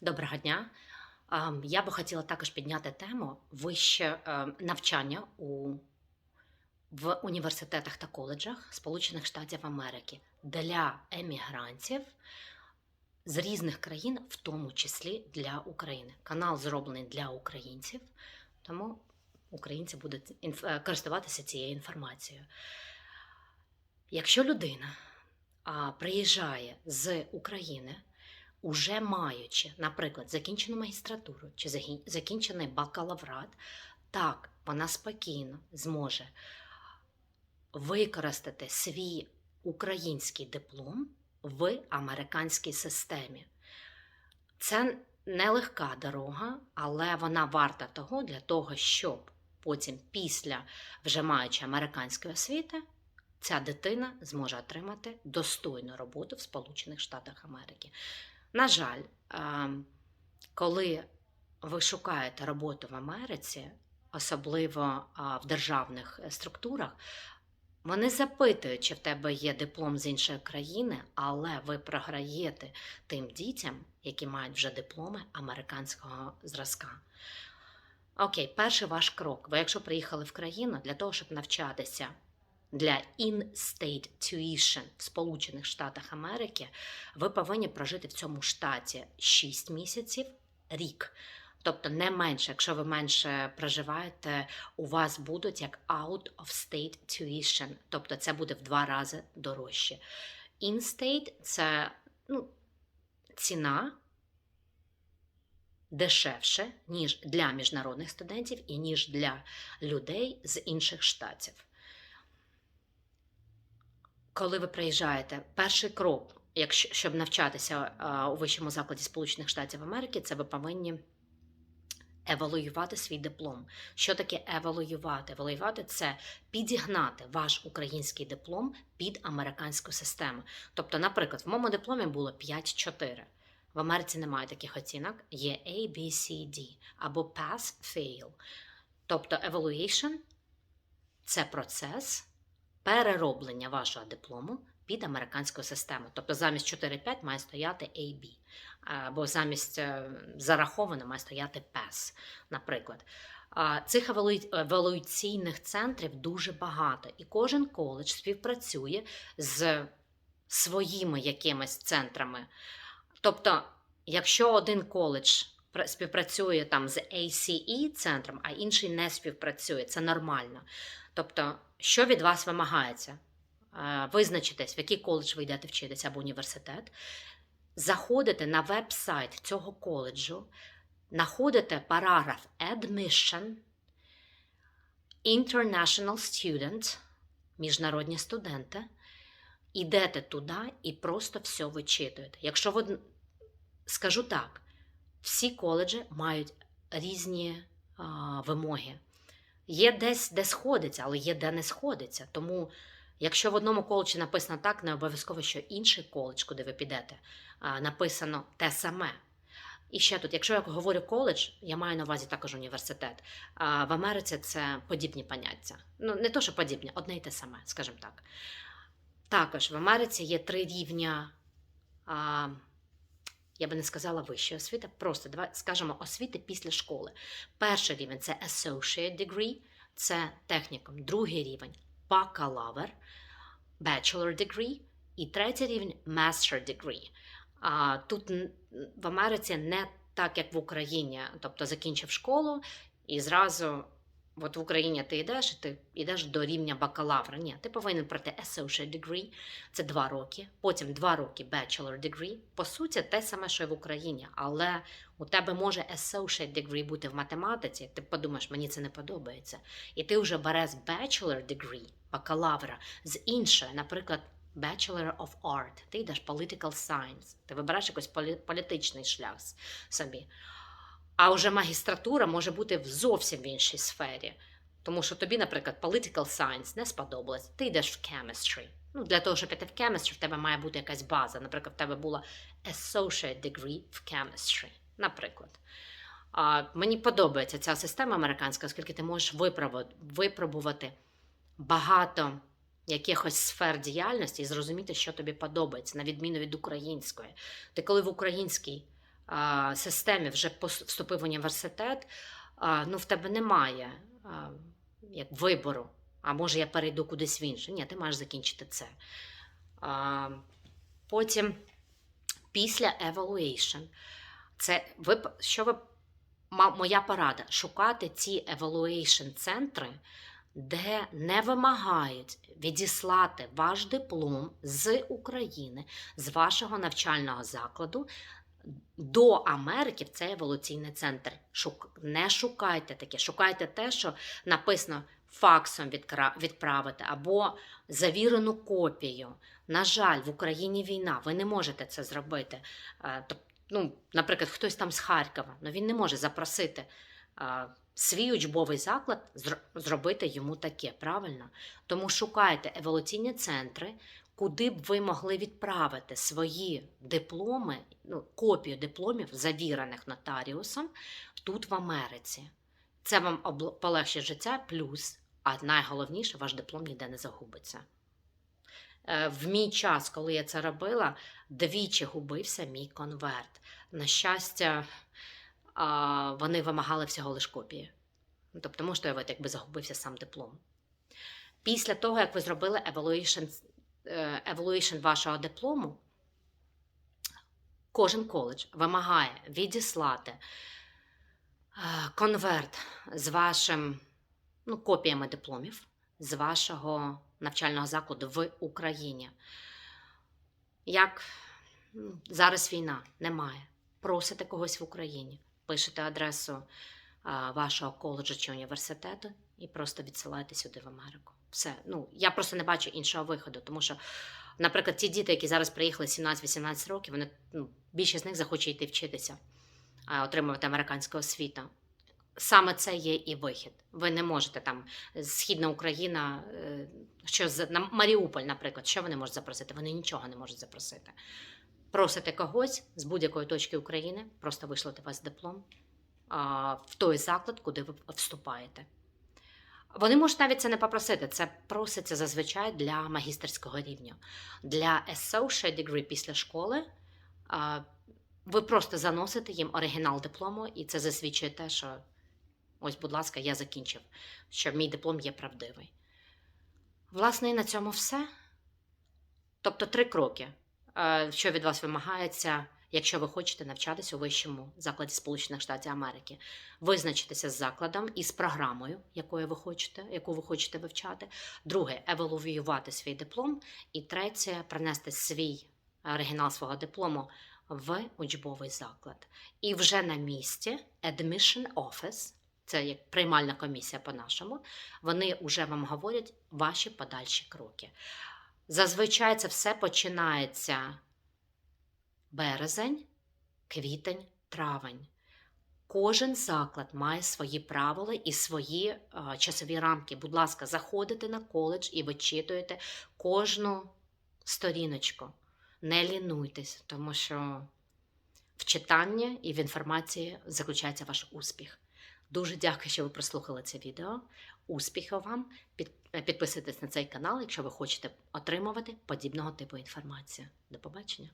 Доброго дня. Я би хотіла також підняти тему вище е, навчання у, в університетах та коледжах Сполучених Штатів Америки для емігрантів з різних країн, в тому числі для України. Канал зроблений для українців, тому українці будуть е, користуватися цією інформацією. Якщо людина приїжджає з України, уже маючи, наприклад, закінчену магістратуру чи закінчений бакалаврат, так вона спокійно зможе використати свій український диплом в американській системі. Це нелегка дорога, але вона варта того для того, щоб потім, після вже маючи американської освіти, ця дитина зможе отримати достойну роботу в Сполучених Штатах Америки. На жаль, ем, коли ви шукаєте роботу в Америці, особливо в державних е, структурах, вони запитують, чи в тебе є диплом з іншої країни, але ви програєте тим дітям, які мають вже дипломи американського зразка. Окей, перший ваш крок. Ви, якщо приїхали в країну для того, щоб навчатися для in-state tuition в Сполучених Штатах Америки, ви повинні прожити в цьому штаті 6 місяців рік. Тобто не менше, якщо ви менше проживаєте, у вас будуть як out of state tuition, тобто це буде в два рази дорожче. In-state – це ну, ціна дешевше, ніж для міжнародних студентів і ніж для людей з інших штатів. Коли ви приїжджаєте, перший крок, якщо щоб навчатися у вищому закладі Сполучених Штатів Америки, це ви повинні евалуювати свій диплом. Що таке евалуювати? Евалуювати це підігнати ваш український диплом під американську систему. Тобто, наприклад, в моєму дипломі було 5-4. В Америці немає таких оцінок, є A, B, C, D або pass, fail. Тобто evaluation – це процес перероблення вашого диплому під американську систему. Тобто замість 4-5 має стояти AB, або замість е, зараховано має стояти PAS, наприклад. Цих евалюційних центрів дуже багато, і кожен коледж співпрацює з своїми якимись центрами. Тобто, якщо один коледж співпрацює там з ACE центром, а інший не співпрацює, це нормально. Тобто, що від вас вимагається? Визначитесь, в який коледж ви йдете вчитися або університет, заходите на веб-сайт цього коледжу, знаходите параграф Admission, International Student, міжнародні студенти, ідете туди і просто все вичитуєте. Якщо ви скажу так, всі коледжі мають різні а, вимоги. Є десь, де сходиться, але є де не сходиться. Тому, якщо в одному коледжі написано так, не обов'язково, що інший коледж, куди ви підете, написано те саме. І ще тут, якщо я говорю коледж, я маю на увазі також університет. В Америці це подібні поняття. Ну, не то, що подібні, одне й те саме, скажімо так. Також в Америці є три рівня, я би не сказала вищої освіти, просто давай скажемо освіти після школи. Перший рівень це associate degree, це технікум. Другий рівень бакалавр, bachelor degree. І третій рівень master degree. А, тут в Америці не так, як в Україні, тобто закінчив школу і зразу. От в Україні ти йдеш, і ти йдеш до рівня бакалавра. Ні, ти повинен пройти associate degree, це два роки, потім два роки bachelor degree. По суті, те саме, що й в Україні, але у тебе може associate degree бути в математиці. Ти подумаєш, мені це не подобається. І ти вже береш bachelor degree, бакалавра з іншої, наприклад, Bachelor of Art, ти йдеш political science, ти вибираєш якийсь полі- політичний шлях собі. А вже магістратура може бути зовсім в іншій сфері. Тому що тобі, наприклад, political science не сподобалось, ти йдеш в chemistry. Ну, для того, щоб піти в chemistry, в тебе має бути якась база. Наприклад, в тебе була associate degree в chemistry. Наприклад. А, мені подобається ця система американська, оскільки ти можеш випробувати, багато якихось сфер діяльності і зрозуміти, що тобі подобається, на відміну від української. Ти коли в українській системі вже вступив в університет, ну в тебе немає як вибору. А може я перейду кудись в інше. Ні, ти маєш закінчити це. Потім, після evaluation, це ви, що ви, моя порада, шукати ці evaluation центри, де не вимагають відіслати ваш диплом з України, з вашого навчального закладу до Америки в цей еволюційний центр. Шук... Не шукайте таке, шукайте те, що написано факсом відкра... відправити або завірену копію. На жаль, в Україні війна, ви не можете це зробити. Е, Ну, наприклад, хтось там з Харкова, ну він не може запросити е, свій учбовий заклад зробити йому таке, правильно? Тому шукайте еволюційні центри, куди б ви могли відправити свої дипломи, ну, копію дипломів, завірених нотаріусом тут в Америці. Це вам полегшить життя, плюс, а найголовніше, ваш диплом ніде не загубиться. Е, В мій час, коли я це робила, двічі губився мій конверт. На щастя, вони вимагали всього лиш копії. Ну, Тобто, можете уявити, якби загубився сам диплом. Після того, як ви зробили evaluation, evaluation вашого диплому, кожен коледж вимагає відіслати е, конверт з вашим ну, копіями дипломів з вашого навчального закладу в Україні. Як зараз війна немає. Просите когось в Україні, пишете адресу вашого коледжу чи університету і просто відсилаєте сюди в Америку. Все. Ну, я просто не бачу іншого виходу, тому що, наприклад, ті діти, які зараз приїхали 17-18 років, вони ну, більшість з них захоче йти вчитися, отримувати американську освіту. Саме це є і вихід. Ви не можете там Східна Україна, е, що на Маріуполь, наприклад, що вони можуть запросити? Вони нічого не можуть запросити. Просите когось з будь-якої точки України, просто вишлати вас диплом в той заклад, куди ви вступаєте. Вони можуть навіть це не попросити. Це проситься зазвичай для магістерського рівня. Для associate degree після школи ви просто заносите їм оригінал диплому, і це засвідчує те, що ось, будь ласка, я закінчив, що мій диплом є правдивий. Власне, і на цьому все. Тобто три кроки, е, що від вас вимагається, якщо ви хочете навчатися у вищому закладі Сполучених Штатів Америки. Визначитися з закладом і з програмою, якою ви хочете, яку ви хочете вивчати. Друге, евалювати свій диплом. І третє, принести свій оригінал свого диплому в учбовий заклад. І вже на місці Admission Office, це як приймальна комісія по-нашому, вони вже вам говорять ваші подальші кроки. Зазвичай це все починається березень, квітень, травень. Кожен заклад має свої правила і свої е, часові рамки. Будь ласка, заходите на коледж і вичитуєте кожну сторіночку. Не лінуйтесь, тому що в читанні і в інформації заключається ваш успіх. Дуже дякую, що ви прослухали це відео. Успіхів вам! Е, Підписуйтесь на цей канал, якщо ви хочете отримувати подібного типу інформацію. До побачення!